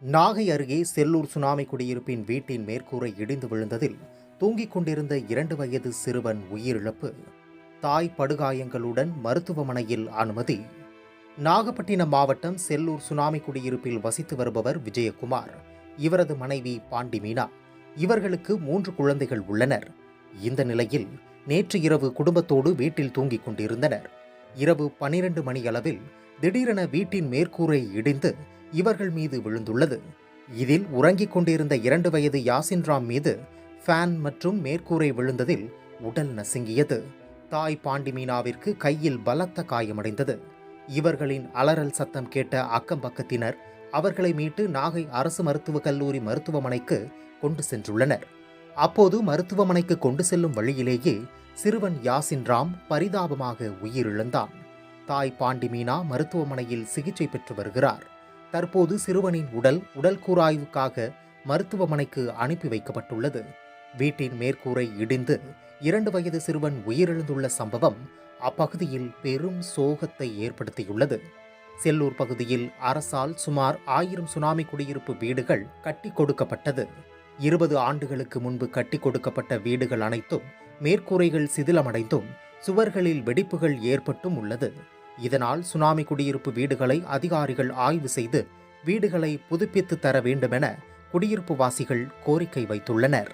நாகை அருகே செல்லூர் சுனாமி குடியிருப்பின் வீட்டின் மேற்கூரை இடிந்து விழுந்ததில் தூங்கிக் கொண்டிருந்த இரண்டு வயது சிறுவன் உயிரிழப்பு. தாய் படுகாயங்களுடன் மருத்துவமனையில் அனுமதி. நாகப்பட்டினம் மாவட்டம் செல்லூர் சுனாமி குடியிருப்பில் வசித்து வருபவர் விஜயகுமார். இவரது மனைவி பாண்டி மீனா. இவர்களுக்கு மூன்று குழந்தைகள் உள்ளனர். இந்த நிலையில் நேற்று இரவு குடும்பத்தோடு வீட்டில் தூங்கிக் கொண்டிருந்தனர். இரவு பனிரெண்டு மணி அளவில் திடீரென வீட்டின் மேற்கூரை இடிந்து இவர்கள் மீது விழுந்துள்ளது. இதில் உறங்கிக் கொண்டிருந்த இரண்டு வயது யாசின்ராம் மீது ஃபேன் மற்றும் மேற்கூரை விழுந்ததில் உடல் நசுங்கியது. தாய் பாண்டிமீனாவிற்கு கையில் பலத்த காயமடைந்தது. இவர்களின் அலறல் சத்தம் கேட்ட அக்கம் பக்கத்தினர் அவர்களை மீட்டு நாகை அரசு மருத்துவக் கல்லூரி மருத்துவமனைக்கு கொண்டு சென்றுள்ளனர். அப்போது மருத்துவமனைக்கு கொண்டு செல்லும் வழியிலேயே சிறுவன் யாசின் ராம் பரிதாபமாக உயிரிழந்தான். தாய் பாண்டிமீனா மருத்துவமனையில் சிகிச்சை பெற்று வருகிறார். தற்போது சிறுவனின் உடல் உடல் கூராய்வுக்காக மருத்துவமனைக்கு அனுப்பி வைக்கப்பட்டுள்ளது. வீட்டின் மேற்கூரை இடிந்து இரண்டு வயது சிறுவன் உயிரிழந்துள்ள சம்பவம் அப்பகுதியில் பெரும் சோகத்தை ஏற்படுத்தியுள்ளது. செல்லூர் பகுதியில் அரசால் சுமார் ஆயிரம் சுனாமி குடியிருப்பு வீடுகள் கட்டி கொடுக்கப்பட்டது. இருபது ஆண்டுகளுக்கு முன்பு கட்டி கொடுக்கப்பட்ட வீடுகள் அனைத்தும் மேற்கூரைகள் சிதிலமடைந்தும் சுவர்களில் வெடிப்புகள் ஏற்பட்டும் உள்ளது. இதனால் சுனாமி குடியிருப்பு வீடுகளை அதிகாரிகள் ஆய்வு செய்து வீடுகளை புதுப்பித்து தர வேண்டுமென குடியிருப்பு வாசிகள் கோரிக்கை வைத்துள்ளனர்.